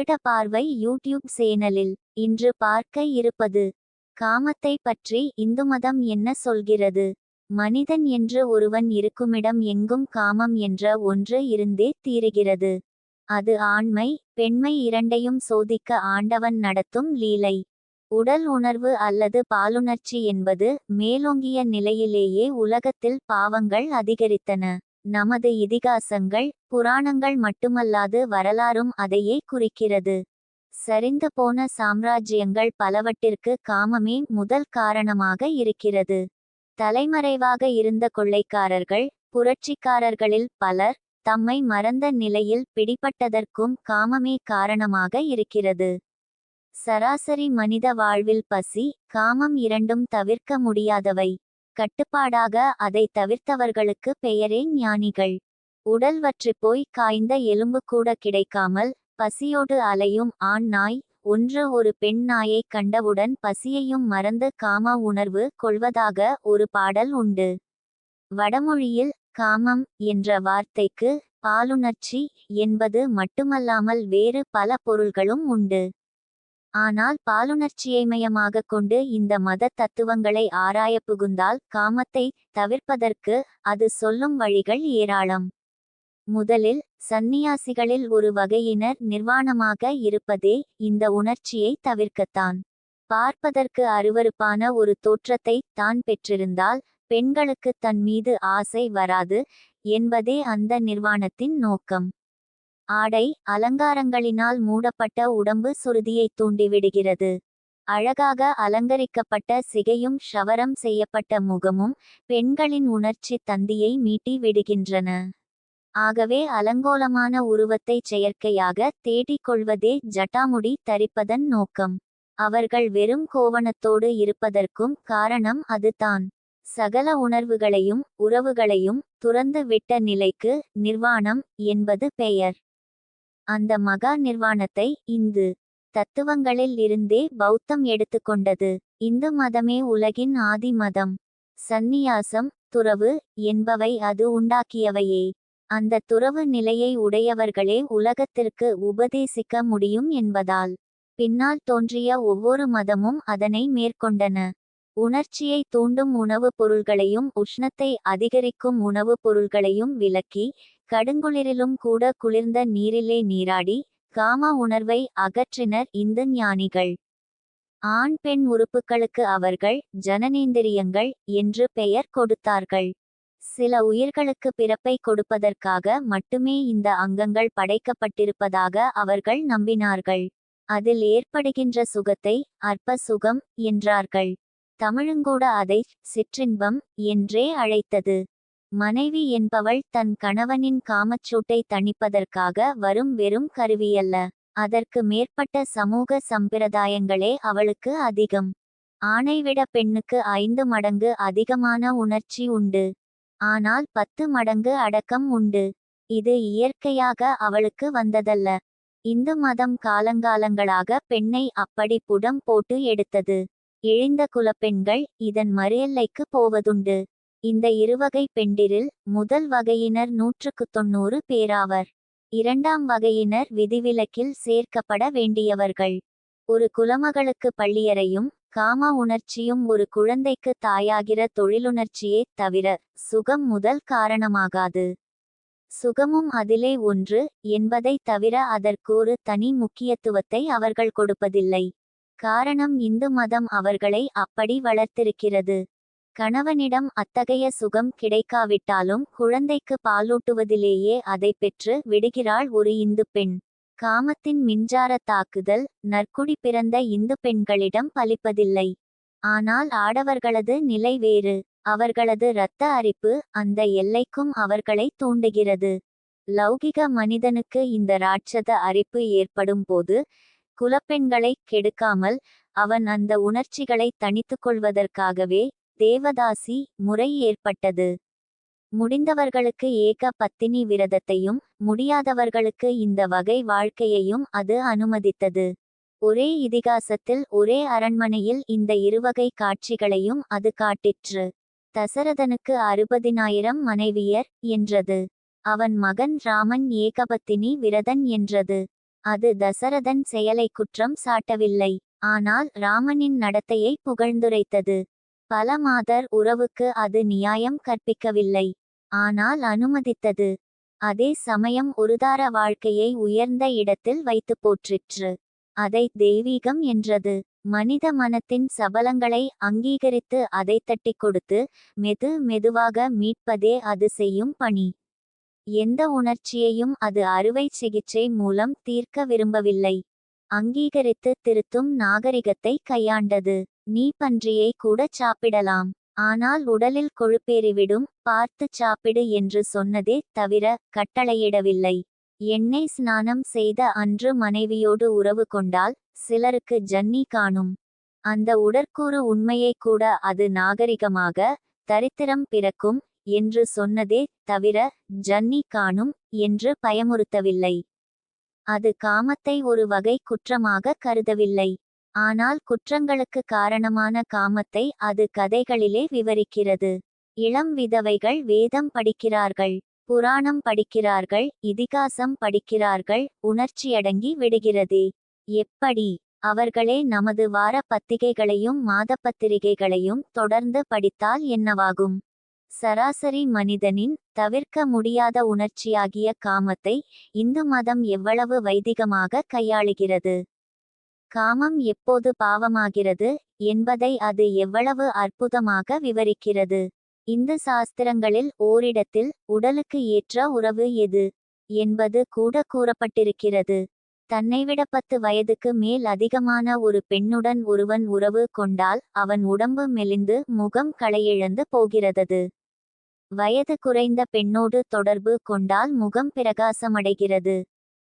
வருட பார்வை யூடியூப் சேனலில் இன்று பார்க்க இருப்பது. காமத்தை பற்றி இந்து மதம் என்ன சொல்கிறது? மனிதன் என்று ஒருவன் இருக்குமிடம் எங்கும் காமம் என்ற ஒன்று இருந்தே தீருகிறது. அது ஆண்மை பெண்மை இரண்டையும் சோதிக்க ஆண்டவன் நடத்தும் லீலை. உடல் உணர்வு அல்லது பாலுணர்ச்சி என்பது மேலோங்கிய நிலையிலேயே உலகத்தில் பாவங்கள் அதிகரித்தன. நமது இதிகாசங்கள் புராணங்கள் மட்டுமல்லாது வரலாறும் அதையே குறிக்கிறது. சரிந்து போன சாம்ராஜ்யங்கள் பலவற்றிற்கு காமமே முதல் காரணமாக இருக்கிறது. தலைமறைவாக இருந்த கொள்ளைக்காரர்கள் புரட்சிக்காரர்களில் பலர் தம்மை மறந்த நிலையில் பிடிபட்டதற்கும் காமமே காரணமாக இருக்கிறது. சராசரி மனித வாழ்வில் பசி காமம் இரண்டும் தவிர்க்க முடியாதவை. கட்டுப்பாடாக அதை தவிர்த்தவர்களுக்கு பெயரே ஞானிகள். உடல் வற்றிப்போய் காய்ந்த எலும்பு கூட கிடைக்காமல் பசியோடு அலையும் ஆண் நாய் ஒன்று ஒரு பெண் நாயை கண்டவுடன் பசியையும் மறந்து காம உணர்வு கொள்வதாக ஒரு பாடல் உண்டு. வடமொழியில் காமம் என்ற வார்த்தைக்கு பாலுணர்ச்சி என்பது மட்டுமல்லாமல் வேறு பல பொருள்களும் உண்டு. ஆனால் பாலுணர்ச்சியை மையமாக கொண்டு இந்த மத தத்துவங்களை ஆராய புகுந்தால் காமத்தை தவிர்ப்பதற்கு அது சொல்லும் வழிகள் ஏராளம். முதலில் சந்நியாசிகளில் ஒரு வகையினர் நிர்வாணமாக இருப்பதே இந்த உணர்ச்சியை தவிர்க்கத்தான். பார்ப்பதற்கு அருவருப்பான ஒரு தோற்றத்தை தான் பெற்றிருந்தால் பெண்களுக்கு தன் மீது ஆசை வராது என்பதே அந்த நிர்வாணத்தின் நோக்கம். ஆடை அலங்காரங்களினால் மூடப்பட்ட உடம்பு சுருதியை தூண்டிவிடுகிறது. அழகாக அலங்கரிக்கப்பட்ட சிகையும் ஷவரம் செய்யப்பட்ட முகமும் பெண்களின் உணர்ச்சி தந்தியை மீட்டி விடுகின்றன. ஆகவே அலங்கோலமான உருவத்தை செயற்கையாக தேடிக் கொள்வதே ஜட்டாமுடி தரிப்பதன் நோக்கம். அவர்கள் வெறும் கோவணத்தோடு இருப்பதற்கும் காரணம் அதுதான். சகல உணர்வுகளையும் உறவுகளையும் துறந்து விட்ட நிலைக்கு நிர்வாணம் என்பது பெயர். அந்த மகா நிர்வாணத்தை இந்து தத்துவங்களில் இருந்தே பௌத்தம் எடுத்துக்கொண்டது இந்து மதமே உலகின் ஆதி மதம். சந்நியாசம் துறவு என்பவை அது உண்டாக்கியவையே. அந்த துறவு நிலையை உடையவர்களே உலகத்திற்கு உபதேசிக்க முடியும் என்பதால். பின்னால் தோன்றிய ஒவ்வொரு மதமும் அதனை மேற்கொண்டன. உணர்ச்சியை தூண்டும் உணவுப் பொருள்களையும் உஷ்ணத்தை அதிகரிக்கும் உணவுப் பொருள்களையும் விலக்கி கடுங்குளிரிலும் கூட குளிர்ந்த நீரிலே நீராடி காம உணர்வை அகற்றினர் இந்த ஞானிகள். ஆண் பெண் உறுப்புகளுக்கு அவர்கள் ஜனனேந்திரியங்கள் என்று பெயர் கொடுத்தார்கள். சில உயிர்களுக்கு பிறப்பை கொடுப்பதற்காக மட்டுமே இந்த அங்கங்கள் படைக்கப்பட்டிருப்பதாக அவர்கள் நம்பினார்கள். அதில் ஏற்படுகின்ற சுகத்தை அற்ப சுகம் என்றார்கள். தமிழுங்கூட அதை சிற்றின்பம் என்றே அழைத்தது. மனைவி என்பவள் தன் கணவனின் காமச்சூட்டை தணிப்பதற்காக வரும் வெறும் கருவியல்ல. அதற்கு மேற்பட்ட சமூக சம்பிரதாயங்களே அவளுக்கு அதிகம். ஆணைவிட பெண்ணுக்கு ஐந்து மடங்கு அதிகமான உணர்ச்சி உண்டு. ஆனால் பத்து மடங்கு அடக்கம் உண்டு. இது இயற்கையாக அவளுக்கு வந்ததல்ல. இந்து மதம் காலங்காலங்களாக பெண்ணை அப்படி புடம் போட்டு எடுத்தது. இழிந்த குலப்பெண்கள் இதன் மறுஎல்லைக்கு போவதுண்டு. இந்த இருவகை பெண்டிரில் முதல் வகையினர் நூற்றுக்கு தொன்னூறு பேராவர். இரண்டாம் வகையினர் விதிவிலக்கில் சேர்க்கப்பட வேண்டியவர்கள். ஒரு குலமகளுக்கு பள்ளியறையும் காம உணர்ச்சியும் ஒரு குழந்தைக்கு தாயாகிற தொழிலுணர்ச்சியே தவிர சுகம் முதல் காரணமாகாது. சுகமும் அதிலே ஒன்று என்பதை தவிர அதற்கொரு தனி முக்கியத்துவத்தை அவர்கள் கொடுப்பதில்லை. காரணம் இந்து மதம் அவர்களை அப்படி வளர்த்திருக்கிறது. கணவனிடம் அத்தகைய சுகம் கிடைக்காவிட்டாலும் குழந்தைக்கு பாலூட்டுவதிலேயே அதை பெற்று விடுகிறாள் ஒரு இந்து பெண். காமத்தின் மின்சார தாக்குதல் நற்குடி பிறந்த இந்து பெண்களிடம் பலிப்பதில்லை. ஆனால் ஆடவர்களது நிலை வேறு. அவர்களது இரத்த அரிப்பு அந்த எல்லைக்கும் அவர்களை தூண்டுகிறது. லௌகிக மனிதனுக்கு இந்த ராட்சத அரிப்பு ஏற்படும் போது குலப்பெண்களை கெடுக்காமல் அவன் அந்த உணர்ச்சிகளை தணித்துக் கொள்வதற்காகவே தேவதாசி முறை ஏற்பட்டது. முடிந்தவர்களுக்கு ஏக பத்தினி விரதத்தையும் முடியாதவர்களுக்கு இந்த வகை வாழ்க்கையையும் அது அனுமதித்தது. ஒரே இதிகாசத்தில் ஒரே அரண்மனையில் இந்த இருவகை காட்சிகளையும் அது காட்டிற்று. தசரதனுக்கு அறுபதினாயிரம் மனைவியர் என்றது. அவன் மகன் ராமன் ஏகபத்தினி விரதன் என்றது. அது தசரதன் செயலை குற்றம் சாட்டவில்லை. ஆனால் ராமனின் நடத்தையை புகழ்ந்துரைத்தது. பல மாதர் உறவுக்கு அது நியாயம் கற்பிக்கவில்லை. ஆனால் அனுமதித்தது. அதே சமயம் ஒருதார வாழ்க்கையை உயர்ந்த இடத்தில் வைத்து போற்றிற்று. அதை தெய்வீகம் என்றது. மனித மனத்தின் சபலங்களை அங்கீகரித்து அதை தட்டிக் கொடுத்து மெது மெதுவாக மீட்பதே அது செய்யும் பணி. எந்த உணர்ச்சியையும் அது அறுவை சிகிச்சை மூலம் தீர்க்க விரும்பவில்லை. அங்கீகரித்து திருத்தும் நாகரிகத்தை கையாண்டது. நீ பன்றியை கூட சாப்பிடலாம். ஆனால் உடலில் கொழுப்பேறிவிடும் பார்த்து சாப்பிடு என்று சொன்னதே தவிர கட்டளையிடவில்லை. எண்ணெய் ஸ்நானம் செய்த அன்று மனைவியோடு உறவு கொண்டால் சிலருக்கு ஜன்னி காணும். அந்த உடற்கூறு உண்மையை கூட அது நாகரிகமாக தரித்திரம் பிறக்கும் என்று சொன்னதே தவிர ஜன்னி காணும் என்று பயமுறுத்தவில்லை. அது காமத்தை ஒரு வகை குற்றமாக கருதவில்லை. ஆனால் குற்றங்களுக்கு காரணமான காமத்தை அது கதைகளிலே விவரிக்கிறது. இளம் விதவைகள் வேதம் படிக்கிறார்கள் புராணம் படிக்கிறார்கள் இதிகாசம் படிக்கிறார்கள் உணர்ச்சியடங்கி விடுகிறதே. எப்படி? அவர்களே நமது வார பத்திரிகைகளையும் மாதப்பத்திரிகைகளையும் தொடர்ந்து படித்தால் என்னவாகும்? சராசரி மனிதனின் தவிர்க்க முடியாத உணர்ச்சியாகிய காமத்தை இந்து மதம் எவ்வளவு வைதிகமாக கையாளுகிறது? காமம் எப்போது பாவமாகிறது என்பதை அது எவ்வளவு அற்புதமாக விவரிக்கிறது. இந்து சாஸ்திரங்களில் ஓரிடத்தில் உடலுக்கு ஏற்ற உறவு எது என்பது கூட கூறப்பட்டிருக்கிறது. தன்னைவிட பத்து வயதுக்கு மேல் அதிகமான ஒரு பெண்ணுடன் ஒருவன் உறவு கொண்டால் அவன் உடம்பு மெலிந்து முகம் களையிழந்து போகிறதது. வயது குறைந்த பெண்ணோடு தொடர்பு கொண்டால் முகம் பிரகாசமடைகிறது.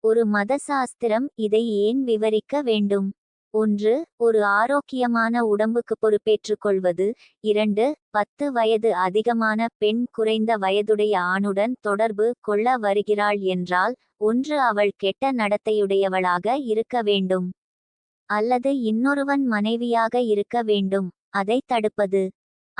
ஒரு மத சாஸ்திரம் இதை ஏன் விவரிக்க வேண்டும்? ஒன்று ஒரு ஆரோக்கியமான உடம்புக்கு பொறுப்பேற்றுக் கொள்வது. இரண்டு பத்து வயது அதிகமான பெண் குறைந்த வயதுடைய ஆணுடன் தொடர்பு கொள்ள வருகிறாள் என்றால் ஒன்று அவள் கெட்ட நடத்தையுடையவளாக இருக்க வேண்டும். அல்லது இன்னொருவன் மனைவியாக இருக்க வேண்டும். அதை தடுப்பது.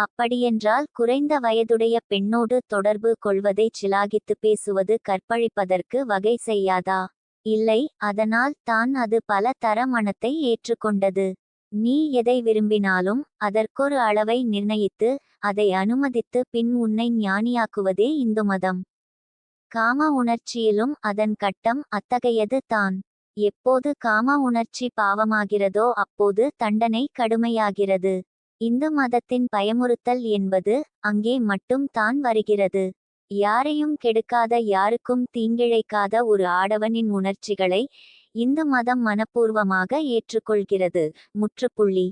அப்படியென்றால் குறைந்த வயதுடைய பெண்ணோடு தொடர்பு கொள்வதை சிலாகித்து பேசுவது கற்பழிப்பதற்கு வகை செய்யாதா? இல்லை அதனால் தான் அது பல தர மனத்தை ஏற்றுக்கொண்டது. நீ எதை விரும்பினாலும் அதற்கொரு அளவை நிர்ணயித்து அதை அனுமதித்து பின் உன்னை ஞானியாக்குவதே இந்து மதம். காம உணர்ச்சியிலும் அதன் கட்டம் அத்தகையது தான். எப்போது காம உணர்ச்சி பாவமாகிறதோ அப்போது தண்டனை கடுமையாகிறது. இந்து மதத்தின் பயமுறுத்தல் என்பது அங்கே மட்டும் தான் வருகிறது. யாரையும் கெடுக்காத யாருக்கும் தீங்கிழைக்காத ஒரு ஆடவனின் உணர்ச்சிகளை இந்து மதம் மனப்பூர்வமாக ஏற்றுக்கொள்கிறது. முற்றுப்புள்ளி.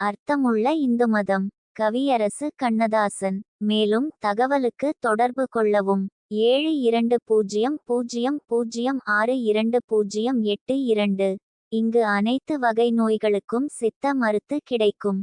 அர்த்தமுள்ள இந்து மதம். கவியரசு கண்ணதாசன். மேலும் தகவலுக்கு தொடர்பு கொள்ளவும். ஏழு இரண்டு பூஜ்ஜியம் பூஜ்ஜியம் பூஜ்ஜியம் ஆறு இரண்டு பூஜ்ஜியம் எட்டு இரண்டு. இங்கு அனைத்து வகை நோய்களுக்கும் சித்த மருத்து கிடைக்கும்.